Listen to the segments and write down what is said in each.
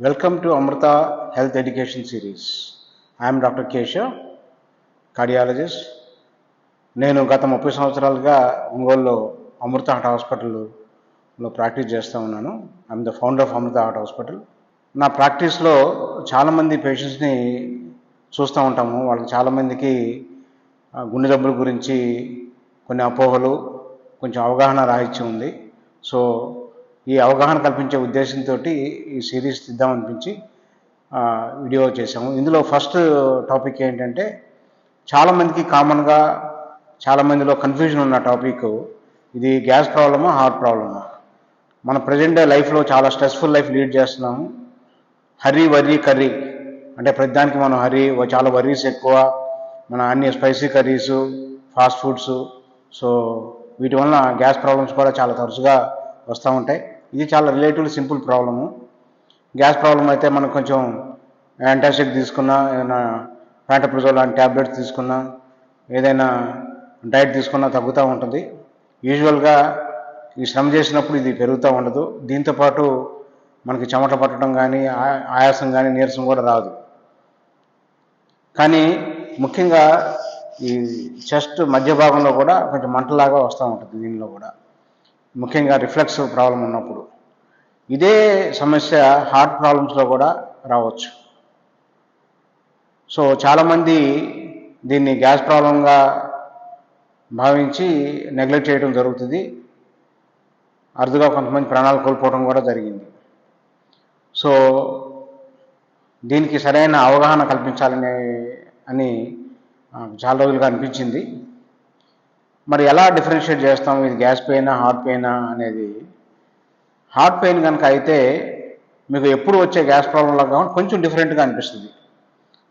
Welcome to Amrita Health Education Series. I am doctor Keshav, cardiologist. నేను గత ముప్పై సంవత్సరాలుగా ఒంగోలులో అమృత హార్ట్ హాస్పిటల్లో ప్రాక్టీస్ చేస్తూ ఉన్నాను I'm the founder of Amrita heart hospital నా ప్రాక్టీస్లో చాలామంది పేషెంట్స్ని చూస్తూ ఉంటాము వాళ్ళకి చాలామందికి గుండె జబ్బుల గురించి కొన్ని అపోహలు కొంచెం అవగాహన రాహిత్యం ఉంది సో ఈ అవగాహన కల్పించే ఉద్దేశంతో ఈ సిరీస్ తీద్దామనిపించి అనిపించి వీడియో చేసాము ఇందులో ఫస్ట్ టాపిక్ ఏంటంటే చాలామందికి కామన్గా చాలామందిలో కన్ఫ్యూజన్ ఉన్న టాపిక్ ఇది గ్యాస్ ప్రాబ్లమా హార్ట్ ప్రాబ్లమా మన ప్రజెంట్ లైఫ్లో చాలా స్ట్రెస్ఫుల్ లైఫ్ లీడ్ చేస్తున్నాము. హర్రీ వర్రీ కర్రీ అంటే ప్రతిదానికి మనం హర్రీ చాలా వర్రీస్ ఎక్కువ. మన అన్ని spicy curries fast foods so వీటి వలన గ్యాస్ ప్రాబ్లమ్స్ కూడా చాలా తరచుగా వస్తూ ఉంటాయి. ఇది చాలా relatively simple problem gas problem అయితే మనం కొంచెం యాంటాసిడ్ తీసుకున్నా ఏదైనా ప్యాంటప్రిజోల్ లాంటి ట్యాబ్లెట్స్ తీసుకున్నా ఏదైనా డైట్ తీసుకున్నా తగ్గుతూ ఉంటుంది. యూజువల్గా ఈ శ్రమ చేసినప్పుడు ఇది పెరుగుతూ ఉండదు. దీంతోపాటు మనకి చెమట పట్టడం కానీ ఆయాసం కానీ నీరసం కూడా రాదు. కానీ ముఖ్యంగా ఈ చెస్ట్ మధ్య భాగంలో కూడా కొంచెం మంటలాగా వస్తూ ఉంటుంది దీనిలో కూడా. ముఖ్యంగా రిఫ్లెక్స్ ప్రాబ్లం ఉన్నప్పుడు. ఇదే సమస్య హార్ట్ ప్రాబ్లమ్స్లో కూడా రావచ్చు. సో చాలామంది దీన్ని గ్యాస్ ప్రాబ్లంగా భావించి నెగ్లెక్ట్ చేయడం జరుగుతుంది. అరుదుగా కొంతమంది ప్రాణాలు కోల్పోవడం కూడా జరిగింది. సో దీనికి సరైన అవగాహన కల్పించాలని అని చాలా రోజులుగా అనిపించింది. మరి ఎలా డిఫరెన్షియేట్ చేస్తాం? ఇది గ్యాస్ పెయినా హార్ట్ పెయినా అనేది? హార్ట్ పెయిన్ కనుక అయితే మీకు ఎప్పుడు వచ్చే గ్యాస్ ప్రాబ్లంలో లాగా కాకుండా కొంచెం డిఫరెంట్గా అనిపిస్తుంది.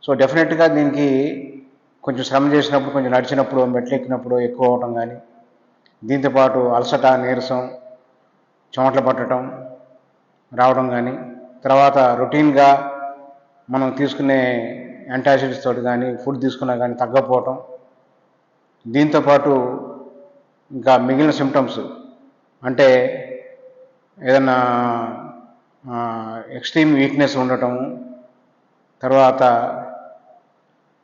సో డెఫినెట్గా దీనికి కొంచెం శ్రమ చేసినప్పుడు కొంచెం నడిచినప్పుడు మెట్లు ఎక్కినప్పుడు ఎక్కువ అవటం కానీ దీంతోపాటు అలసట నీరసం చెమటలు పట్టడం రావడం కానీ తర్వాత రొటీన్గా మనం తీసుకునే యాంటాసిడ్స్ తోటి కానీ ఫుడ్ తీసుకున్నా కానీ తగ్గకపోవటం దీంతోపాటు ఇంకా మిగిలిన సిమ్టమ్స్ అంటే ఏదన్నా ఎక్స్ట్రీమ్ వీక్నెస్ ఉండటం తర్వాత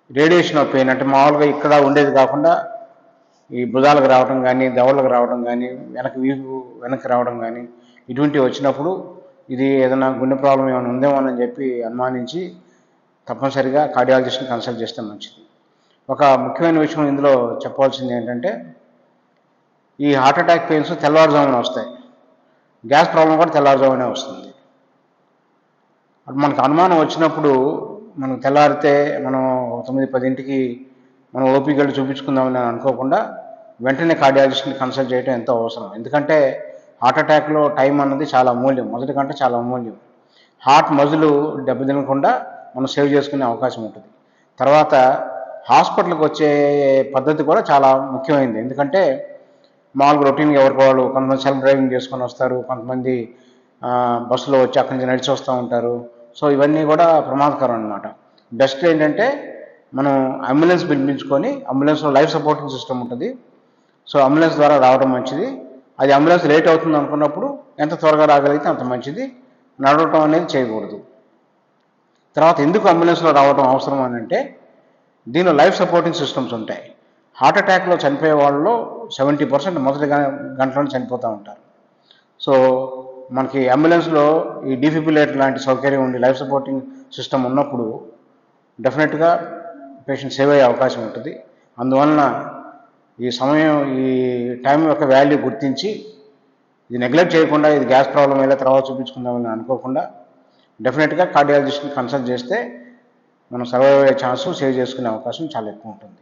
రేడియేషన్ ఆఫ్ పెయిన్ అంటే మామూలుగా ఇక్కడ ఉండేది కాకుండా ఈ భుజాలకు రావడం కానీ దవళ్ళకు రావడం కానీ వెనక వీపు వెనక్కి రావడం కానీ ఇటువంటివి వచ్చినప్పుడు ఇది ఏదైనా గుండె ప్రాబ్లం ఏమైనా ఉందేమో అని చెప్పి అనుమానించి తప్పనిసరిగా కార్డియాలజిస్ట్ని కన్సల్ట్ చేస్తే మంచిది. ఒక ముఖ్యమైన విషయం ఇందులో చెప్పవలసింది ఏంటంటే ఈ హార్ట్ అటాక్ పెయిన్స్ తెల్లవారుజామున వస్తాయి. గ్యాస్ ప్రాబ్లం కూడా తెల్లవారుజామునే వస్తుంది. మనకు అనుమానం వచ్చినప్పుడు మనం తెల్లారితే మనం తొమ్మిది పదింటికి మనం ఓపీకి వెళ్ళి చూపించుకుందామని అనుకోకుండా వెంటనే కార్డియాలజిస్ట్ని కన్సల్ట్ చేయడం ఎంతో అవసరం. ఎందుకంటే హార్ట్ అటాక్లో టైం అన్నది చాలా అమూల్యం. మొదటి కంటే చాలా అమూల్యం. హార్ట్ మజులు దెబ్బతినకుండా మనం సేవ్ చేసుకునే అవకాశం ఉంటుంది. తర్వాత హాస్పిటల్కి వచ్చే పద్ధతి కూడా చాలా ముఖ్యమైంది. ఎందుకంటే మామూలుగా రొటీన్గా ఎవరికి వాళ్ళు కొంతమంది సెల్ఫ్ డ్రైవింగ్ చేసుకొని వస్తారు కొంతమంది బస్సులో వచ్చి అక్కడి నుంచి నడిచి వస్తూ ఉంటారు. సో ఇవన్నీ కూడా ప్రమాదకరం అనమాట బెస్ట్ ఏంటంటే మనం అంబులెన్స్ పిలిపించుకొని అంబులెన్స్లో లైఫ్ సపోర్టింగ్ సిస్టమ్ ఉంటుంది. సో అంబులెన్స్ ద్వారా రావడం మంచిది. అది అంబులెన్స్ లేట్ అవుతుంది అనుకున్నప్పుడు ఎంత త్వరగా రాగలిగితే అంత మంచిది. నడవటం అనేది చేయకూడదు. తర్వాత ఎందుకు అంబులెన్స్లో రావడం అవసరం అని అంటే దీనిలో లైఫ్ సపోర్టింగ్ సిస్టమ్స్ ఉంటాయి. హార్ట్ అటాక్లో చనిపోయే వాళ్ళలో సెవెంటీ పర్సెంట్ మొదటి గంటలోనే చనిపోతూ ఉంటారు. సో మనకి అంబులెన్స్లో ఈ డిఫిబులేటర్ లాంటి సౌకర్యం ఉండి లైఫ్ సపోర్టింగ్ సిస్టమ్ ఉన్నప్పుడు డెఫినెట్గా పేషెంట్ సేవ్ అయ్యే అవకాశం ఉంటుంది. అందువలన ఈ సమయం ఈ టైం యొక్క వాల్యూ గుర్తించి ఇది నెగ్లెక్ట్ చేయకుండా ఇది గ్యాస్ ప్రాబ్లం అయితే తర్వాత చూపించుకుందామని అనుకోకుండా డెఫినెట్గా కార్డియాలజిస్ట్ని కన్సల్ట్ చేస్తే మనం సర్వైవ్ అయ్యే ఛాన్సు సేవ్ చేసుకునే అవకాశం చాలా ఎక్కువ ఉంటుంది.